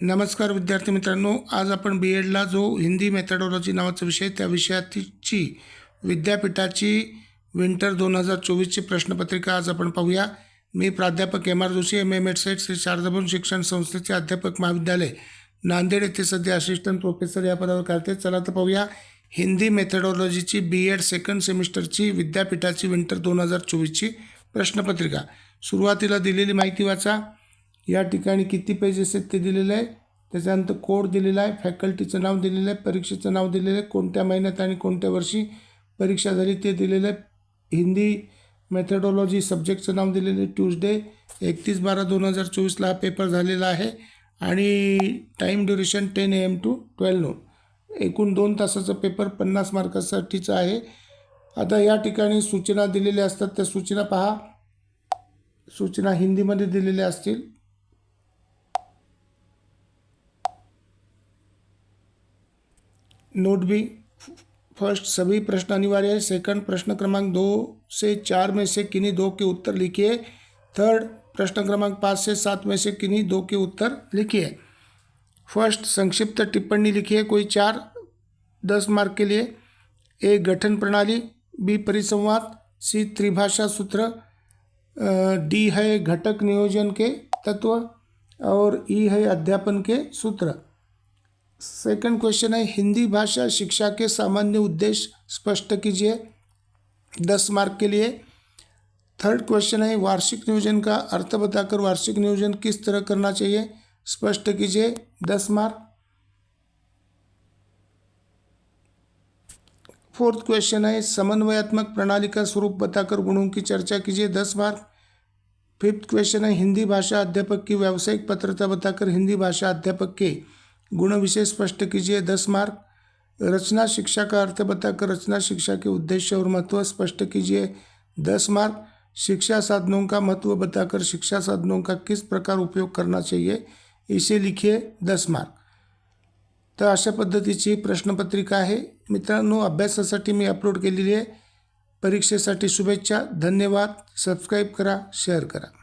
नमस्कार विद्यार्थी मित्रांनो आज आपण बी एडला जो हिंदी मेथडॉलॉजी नावाचा विषय त्या विषयाची विद्यापीठाची विंटर दोन हजार चोवीसची प्रश्नपत्रिका आज आपण पाहूया. मी प्राध्यापक M R Joshi M M Ed SET Shri Sharadabhavan शिक्षण संस्थेचे अध्यापक महाविद्यालय नांदेड येथे सध्या असिस्टंट प्रोफेसर या पदावर करते चला तर पाहूया. हिंदी मेथडॉलॉजीची बी एड सेकंड सेमिस्टरची विद्यापीठाची विंटर दोन हजार चोवीसची प्रश्नपत्रिका. सुरुवातीला दिलेली माहिती वाचा. या ठिकाणी किती पेजेस आहेत ते दिलेलं आहे? त्याच्यानंतर कोड दिलेला आहे फॅकल्टीचं नाव दिलेलं आहे परीक्षेचं नाव दिलेलं आहे कोणत्या महिन्यात आणि कोणत्या वर्षी परीक्षा झाली ते दिलेलं आहे. हिंदी मेथडॉलॉजी सब्जेक्टचं नाव दिलेलं आहे ट्यूजडे एकतीस बारा दोन हजार चोवीसला हा पेपर झालेला आहे. आणि time duration ten A M to twelve noon एकूण दोन तासाचा पेपर पन्नास मार्कासाठीचा आहे. आता या ठिकाणी सूचना दिलेल्या असतात. त्या सूचना पहा. सूचना हिंदीमध्ये दिलेल्या असतील. नोट बी फ़र्स्ट सभी प्रश्न अनिवार्य है सेकंड प्रश्न क्रमांक दो से चार में से किन्हीं दो के उत्तर लिखिए थर्ड प्रश्न क्रमांक पाँच से सात में से किन्हीं दो के उत्तर लिखिए। फ़र्स्ट संक्षिप्त टिप्पणी लिखिए कोई चार, दस मार्क के लिए। ए, गठन प्रणाली, बी, परिसंवाद, सी, त्रिभाषा सूत्र डी, है घटक नियोजन के तत्व, और ई, है अध्यापन के सूत्र। सेकंड क्वेश्चन है, हिंदी भाषा शिक्षा के सामान्य उद्देश्य, स्पष्ट कीजिए, दस मार्क के लिए। थर्ड क्वेश्चन है, वार्षिक नियोजन का अर्थ बताकर वार्षिक नियोजन किस तरह करना चाहिए? स्पष्ट कीजिए, दस मार्क। फोर्थ क्वेश्चन है, समन्वयात्मक प्रणाली का स्वरूप बताकर गुणों की चर्चा कीजिए, दस मार्क। फिफ्थ क्वेश्चन है, हिंदी भाषा अध्यापक की व्यावसायिक पत्रता बताकर हिंदी भाषा अध्यापक के गुणविषय स्पष्ट कीजिए दस मार्क। रचना शिक्षा का अर्थ बताकर रचना शिक्षा के उद्देश्य और महत्त्व स्पष्ट कीजिए। दस मार्क। शिक्षा साधनों का महत्त्व बताकर शिक्षा साधनों का किस प्रकार उपयोग करना चाहिए इसे लिखिए दस मार्क। तर अशा पद्धतीची प्रश्नपत्रिका आहे। मित्रांनो अभ्यासासाठी मी अपलोड केलेली आहे. परीक्षेसाठी शुभेच्छा धन्यवाद। सबस्क्राईब करा शेअर करा.